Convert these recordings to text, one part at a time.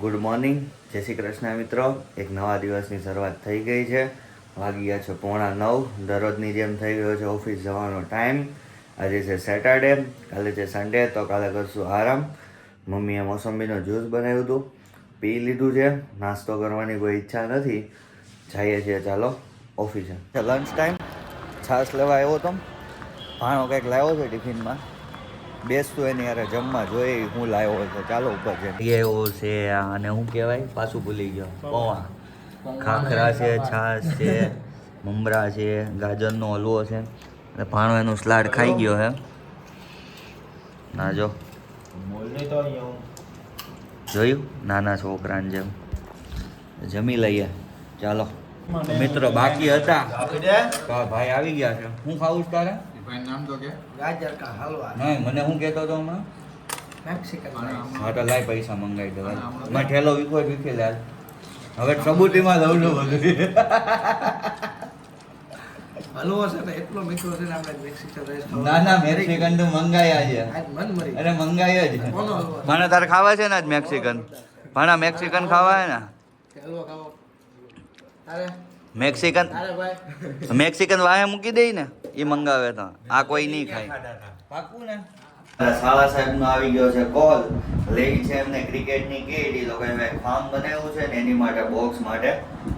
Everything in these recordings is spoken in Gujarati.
Good morning. જય શ્રી કૃષ્ણ મિત્રો. એક નવા દિવસની શરૂઆત થઈ ગઈ છે. વાગી ગયા છે પોણા નવ. દરરોજની જેમ થઈ ગયો છે ઓફિસ જવાનો ટાઈમ. આજે છે સેટરડે. કાલે છે સન્ડે, તો કાલે કરશું આરામ. મમ્મીએ મોસંબીનો જ્યુસ બનાવ્યું હતું. પી લીધું છે. નાસ્તો કરવાની કોઈ ઈચ્છા નથી. જઈએ છીએ, ચાલો, ઓફિસે. લંચ ટાઈમ છાશ લેવા આવ્યો તો. ભાણો કંઈક લાવ્યો છે ટિફિનમાં. બેસતું એની યાર જમવા જોઈએ હું લાવ્યો છે ચાલો ઉપર છે એવો છે અને શું કહેવાય પાછું ભૂલી ગયો. પૌવા. ખાખરા છે છાશ છે મમરા છે ગાજરનો હલવો છે. અને ભાણો એનું સ્લાડ ખાઈ ગયો હે. ના જો. જોયું? નાના છોકરાને જેમ. જમી લઈએ. ચાલો. મિત્રો બાકી હતા. ભાઈ આવી ગયા છે. હું ખાવું છું તારે ગાજર કા હલવા. નહીં મને શું કહેતો હતો હમણાં? મેક્સિકન હા તો લાય પૈસા મંગાવી દેવા મેં ઠેલો વીખો વીખી લાલ. હવે સબૂતીમાં લઉં છું બધું. હલવો છે ને એટલો મીઠો છે ને આપણે મેક્સિકન રાઈસ ના ના મેક્સિકન તો મંગાયા છે મન મરી અરે મંગાયા જ. કોનો મને તારે ખાવા છે ને આજ મેક્સિકન? ભાણા મેક્સિકન ખાવા છે ને? હલવો ખાવો. તારે? મેક્સિકન? મેક્સિકન વાહે મૂકી દઈ ને. એ મંગાવે તો. આ કોઈ નહીં ખાય. પાકું ને શાળા સાહેબ નો આવી ગયો છે કોલ. લેવી છે એમને ક્રિકેટની કીટ એ લોકો ફાર્મ બનાવ્યું છે ને એની માટે બોક્સ માટે.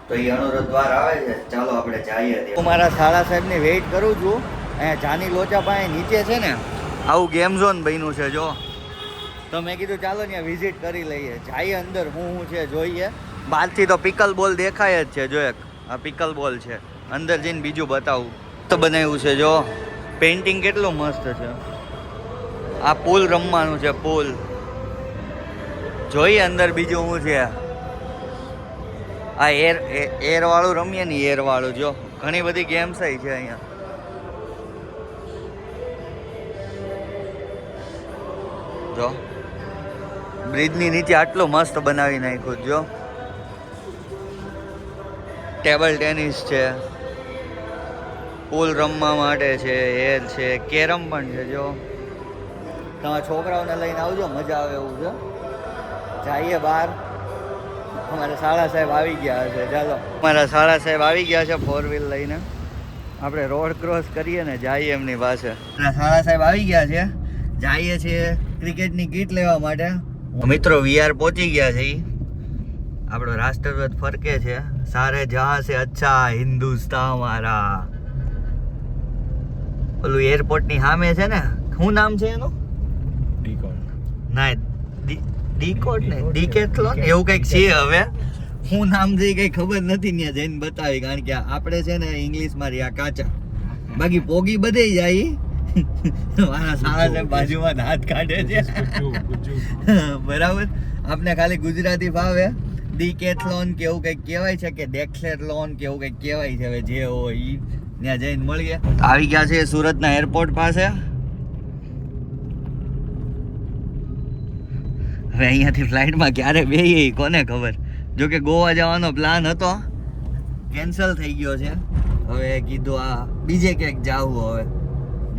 તો એ અનુરોધ દ્વાર આવે છે. ચાલો આપણે જઈએ હું મારા શાળા સાહેબની વેઇટ કરું છું. અહીંયા જાની લોચા પાસે નીચે છે ને. આવું ગેમ ઝોન બન્યું છે જો. તો મેં કીધું ચાલો ત્યાં વિઝિટ કરી લઈએ. જઈએ અંદર હું હું છે જોઈએ. બહારથી તો પિકલ બોલ દેખાય જ છે જો એક. આ પિકલ બોલ છે. અંદર જઈને બીજું બતાવું. તો બનાવ્યું છે, જો. પેઇન્ટિંગ કેટલું મસ્ત છે. આ પુલ રમવાનું છે, પુલ. જોઈએ અંદર બીજું શું છે. આ એર એર વાળું રમીએ ને એર વાળું જો. ઘણી બધી ગેમ્સ છે અહીંયા. જો. બ્રિજની નીચે આટલું મસ્ત બનાવી નાખ્યું જો. ટેબલ ટેનિસ છે. પુલ રમવા માટે છે, એ છે, કેરમ પણ છે, જો. તમારા છોકરાઓને લઈને આવજો, મજા આવે એવું છે. જઈએ બહાર. અમારા શાળા સાહેબ આવી ગયા છે, ચાલો. અમારા સાળા સાહેબ આવી ગયા છે ફોર વ્હીલ લઈને. આપણે રોડ ક્રોસ કરીએ ને જઈએ એમની પાસે. સાળા સાહેબ આવી ગયા છે. જઈએ છીએ ક્રિકેટની કીટ લેવા માટે. મિત્રો વીઆર પહોંચી ગયા છે. આપણો રાષ્ટ્રધ્વજ ફરકે છે. સારે જહાં છે અચ્છા હિન્દુસ્તાન મારા ઓલું એરપોર્ટની સામે છે ને શું નામ છે એનું? ના ડીકોટ ને ડીકેથલોન? એવું કંઈક છે હવે? હું નામ છે કઈ ખબર નથી ત્યાં જઈને બતાવી કારણ કે આપણે છે ને ઇંગ્લિશમાં રહ્યા કાચા. બાકી પોગી બધે જાય. મારા સારા છે બાજુમાં હાથ કાઢે છે. બરાબર? આપણે ખાલી ગુજરાતી ભાવે ડીકેથલોન કે એવું કંઈક કહેવાય છે કે ડેક્સેથલોન કે એવું કંઈક કહેવાય છે હવે જે હોય ત્યાં જઈને મળીએ. આવી ગયા છે સુરતના એરપોર્ટ પાસે. હવે અહીંયાથી ફ્લાઇટમાં ક્યારે બેહીએ કોને ખબર? જો કે ગોવા જવાનો પ્લાન હતો. કેન્સલ થઈ ગયો છે. હવે કીધું આ બીજે ક્યાંક જાવું હવે.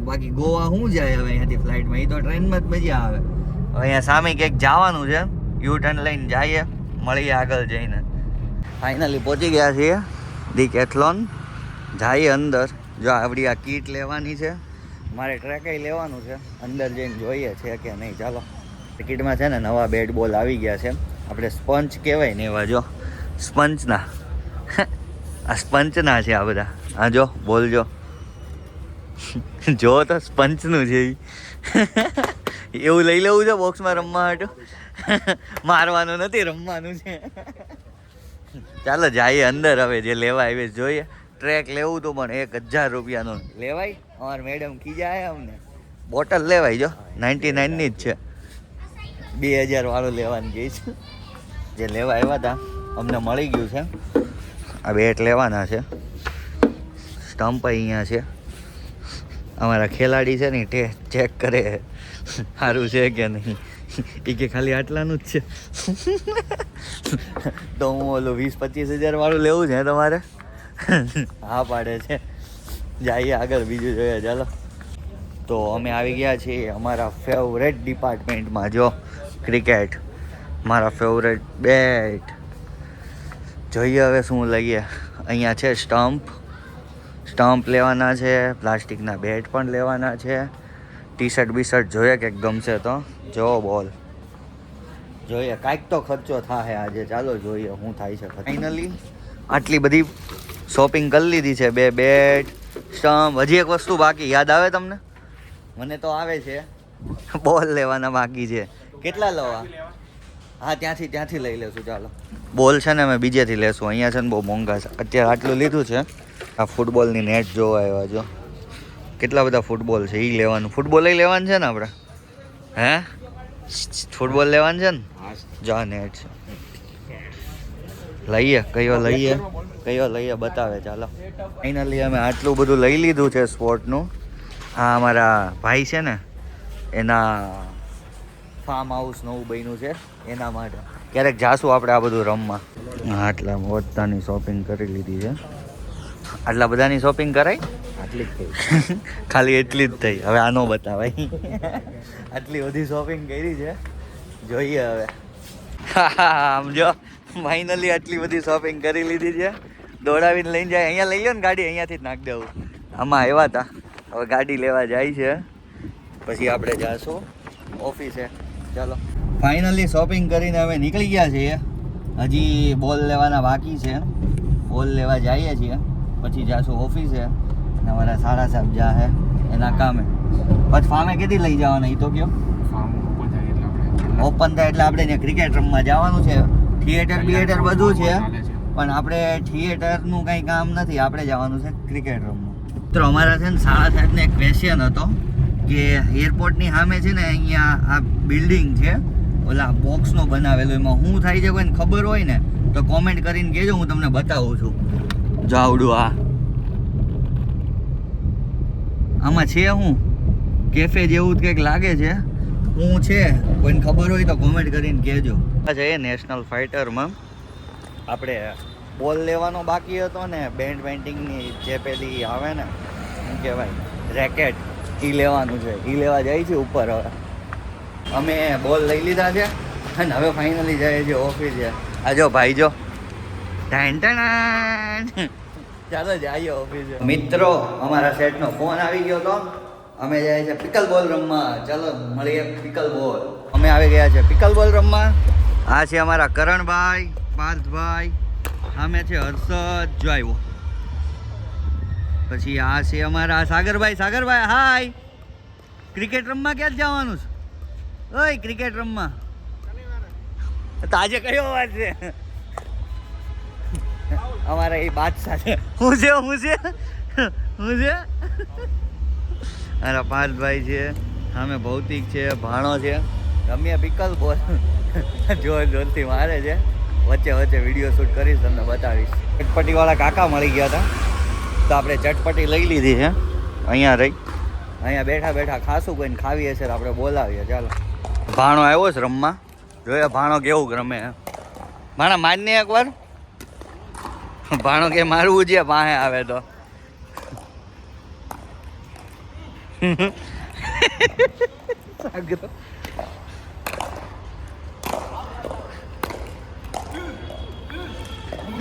બાકી ગોવા શું જાય હવે અહીંયાથી ફ્લાઇટમાં એ તો ટ્રેનમાં જ મજા આવે. હવે અહીંયા સામે ક્યાંક જવાનું છે. યુ ટર્ન લઈને જઈએ. મળીએ આગળ જઈને. ફાઇનલી પહોંચી ગયા છીએ. દી કેથલોન. જઈએ અંદર. જો આપણી આ કીટ લેવાની છે, મારે ટ્રેકાઈ લેવાનું છે. અંદર જઈને જોઈએ છે કે નહીં. ચાલો. કીટમાં છે ને નવા બેટ બોલ આવી ગયા છે. આપણે સ્પંચ કહેવાય ને એવા, જો. સ્પંચના આ સ્પંચના છે આ બધા. હા, જો બોલજો જો. તો સ્પંચનું છે. એવું લઈ લેવું છે બોક્સમાં રમવા માટે? મારવાનું નથી, રમવાનું છે. ચાલો, જઈએ અંદર હવે, જે લેવા આવે જોઈએ. ટ્રેક લેવું તો પણ એક હજાર રૂપિયાનું. લેવાય? અમારે મેડમ ખીજાય અમને. બોટલ લેવાય જો નાઇન્ટી નાઇનની જ છે. બે હજાર વાળું લેવાનું કહે છે. જે લેવા આવ્યા હતા અમને મળી ગયું છે. આ બેટ લેવાના છે. સ્ટમ્પ અહીંયા છે. અમારા ખેલાડી છે ને તે ચેક કરે સારું છે કે નહીં? એ કે ખાલી આટલાનું જ છે. તો હું ઓલું વીસ પચીસ હજાર વાળું લેવું છે તમારે? હા, પાડે છે. જઈએ આગળ, બીજું જોઈએ, ચાલો. તો અમે આવી ગયા છીએ અમારા ફેવરેટ ડિપાર્ટમેન્ટમાં જો ક્રિકેટ મારા ફેવરેટ બેટ જોઈએ હવે શું લઈએ. અહીંયા છે સ્ટમ્પ સ્ટમ્પ લેવાના છે, પ્લાસ્ટિકના બેટ પણ લેવાના છે. ટી શર્ટ બી શર્ટ જોઈએ કે ગમશે તો. જો, બોલ. જોઈએ, કાંઈક તો ખર્ચો થાય આજે. ચાલો, જોઈએ, શું થાય છે. ફાઇનલી આટલી બધી શોપિંગ કરી લીધી છે બે બેટ સ્ટમ્પ હજી એક વસ્તુ બાકી યાદ આવે તમને? મને તો આવે છે. બોલ લેવાના બાકી છે. કેટલા લેવા? હા ત્યાંથી ત્યાંથી લઈ લેશું ચાલો. બોલ છે ને અમે બીજેથી લેશું. અહીંયા છે ને બહુ મોંઘા છે. અત્યારે આટલું લીધું છે. આ ફૂટબોલની નેટ જોવા આવ્યા જો કેટલા બધા ફૂટબોલ છે એ લેવાનું. ફૂટબોલ એ લેવાનું છે ને આપણે? હે? ફૂટબોલ લેવાનું છે ને? જા નેટ છે. લઈએ કયો લઈએ? કયો લઈએ બતાવે ચાલો. ફાઇનલી અમે આટલું બધું લઈ લીધું છે સ્પોર્ટનું આ અમારા ભાઈ છે ને એના ફાર્મ હાઉસ નવું બન્યું છે એના માટે. ક્યારેક જાશું આપણે આ બધું રમવા. આટલા બધાની શોપિંગ કરી લીધી છે. આટલા બધાની શોપિંગ કરાય આટલી જ થઈ. ખાલી એટલી જ થઈ. હવે આનો બતાવાય. આટલી બધી શોપિંગ કરી છે. જોઈએ હવે. આમ જો. ફાઇનલી આટલી બધી શોપિંગ કરી લીધી છે. દોડાવીને લઈને જાય. અહીંયા લઈ લો ને ગાડી અહીંયાથી જ નાખ દેવું. આમાં આવ્યા હતા. હવે ગાડી લેવા જાય છે. પછી આપણે જાશું. ઓફિસે ચાલો. ફાઇનલી શોપિંગ કરીને અમે નીકળી ગયા છીએ. હજી બોલ લેવાના બાકી છે. બોલ લેવા જઈએ છીએ. પછી જાશું ઓફિસે અને અમારા સારા સાહેબ જા હે. એના કામે. પછી ફામે કેથી લઈ જવાના? એ તો કયો. ઓપન થાય એટલે આપણે. ક્રિકેટ રમવા જવાનું છે. થિયેટર બિયેટર બધું છે. પણ આપણે થિયેટરનું કંઈ કામ નથી. આપણે જવાનું છે ક્રિકેટ રમવું તો અમારા છે ને સારા સાહેબને એક ક્વેશ્ચન હતો કે એરપોર્ટની સામે છે ને અહીંયા આ બિલ્ડિંગ છે ઓલા બોક્સનો બનાવેલો એમાં શું થાય છે કોઈને ખબર હોય ને તો કોમેન્ટ કરીને કહેજો હું તમને બતાવું છું. જાવડું આ. આમાં છે હું કેફે જેવું જ કંઈક લાગે છે. હું છે કોઈને ખબર હોય તો કોમેન્ટ કરીને કહેજો. છે નેશનલ ફાઇટરમાં આપણે બોલ લેવાનો બાકી હતો ને, બેન્ડ પેન્ટિંગની જે પેલી આવે ને, શું કહેવાય, રેકેટ એ લેવાનું છે એ લેવા જાય છે ઉપર હવે. અમે બોલ લઈ લીધા છે, અને હવે ફાઇનલી જાય છે ઓફિસે આ જો ભાઈ જો. ચાલો જઈએ ઓફિસે મિત્રો, અમારા સેટનો ફોન આવી ગયો તો. અમે જાય છે પિકલ બોલ રમવા. ચાલો મળીએ પિકલ બોલ. અમે આવી ગયા છે પિકલ બોલ રમવા. આ છે અમારા કરણભાઈ, પાર્થભાઈ, સામે છે હર્ષદ, જો આવ્યો. પછી આ છે અમારા સાગરભાઈ સાગરભાઈ, હાય. ક્રિકેટ રમવા ક્યાં જવાનું છે? ઓય, ક્રિકેટ રમવા. તો આજે કયો વાત છે? અમારા એ બાદશાહ છે. હું છે હું છે? હું છે? અરે પાર્થભાઈ છે, સામે ભૌતિક છે, ભાણો છે. રમ્યા પિકલ બોલ જોર જોરથી મારે છે. વચ્ચે વચ્ચે વીડિયો શૂટ કરીશ તમને બતાવીશ. ચટપટીવાળા કાકા મળી ગયા હતા. તો આપણે ચટપટી લઈ લીધી છે. અહીંયા રહી. અહીંયા બેઠા બેઠા ખાશું કોઈને ખાવીએ છે આપણે બોલાવીએ. ચાલો. ભાણો આવ્યો છે રમવા. જોયા ભાણો કેવું રમે ભાણા માનને એકવાર. ભાણો કે મારવું છે પાસે આવે તો. સાગરો.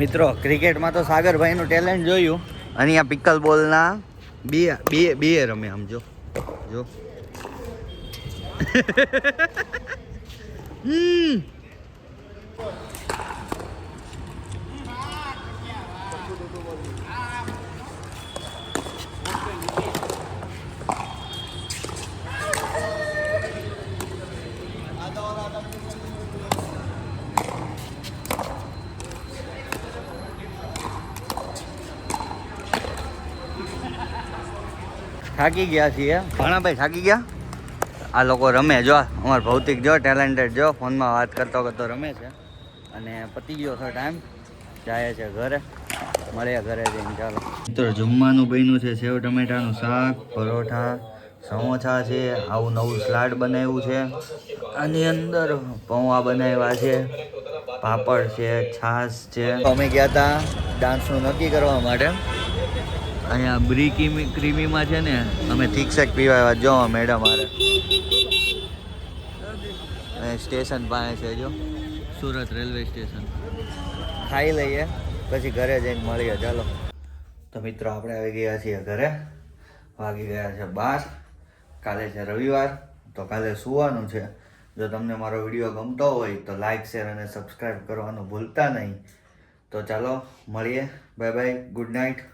મિત્રો ક્રિકેટમાં તો સાગરભાઈનું ટેલેન્ટ જોયું. અને આ પિકલ બોલના બે બે બે રમે આમ જો જો. હમ. થાકી ગયા છીએ. ભાણાભાઈ થાકી ગયા? આ લોકો રમે જો, અમાર ભૌતિક જો ટેલેન્ટેડ જો. ફોનમાં વાત કરતો કરતો રમે છે. અને પતી ગયો છે ટાઈમ જાય છે ઘરે. મળ્યા ઘરે જઈને, ચાલો. મિત્રો, જમવાનું બન્યું છે. સેવ, ટમેટાનું શાક, પરોઠા, સમોસા છે. આવું નવું સ્લાડ બનાવ્યું છે. આની અંદર પૌવા બનાવ્યા છે. પાપડ છે, છાશ છે. અમે ગયા હતા ડાન્સનું નક્કી કરવા માટે. અહીંયા બ્રી ક્રીમી ક્રીમીમાં છે ને, અમે થીક શેક પીવા આવ્યા. જો, મેડમ મારે સ્ટેશન પાસે છે, જો. Surat railway station. ખાઈ લઈએ, પછી ઘરે જઈને મળીએ. ચાલો. તો મિત્રો, આપણે આવી ગયા છીએ ઘરે. વાગી ગયા છે બાર. કાલે છે રવિવાર. તો કાલે સુવાનું છે. જો તમને મારો વીડિયો ગમતો હોય, તો લાઇક શેર અને સબસ્ક્રાઈબ કરવાનું ભૂલતા નહીં. તો ચાલો, મળીએ. Bye bye good night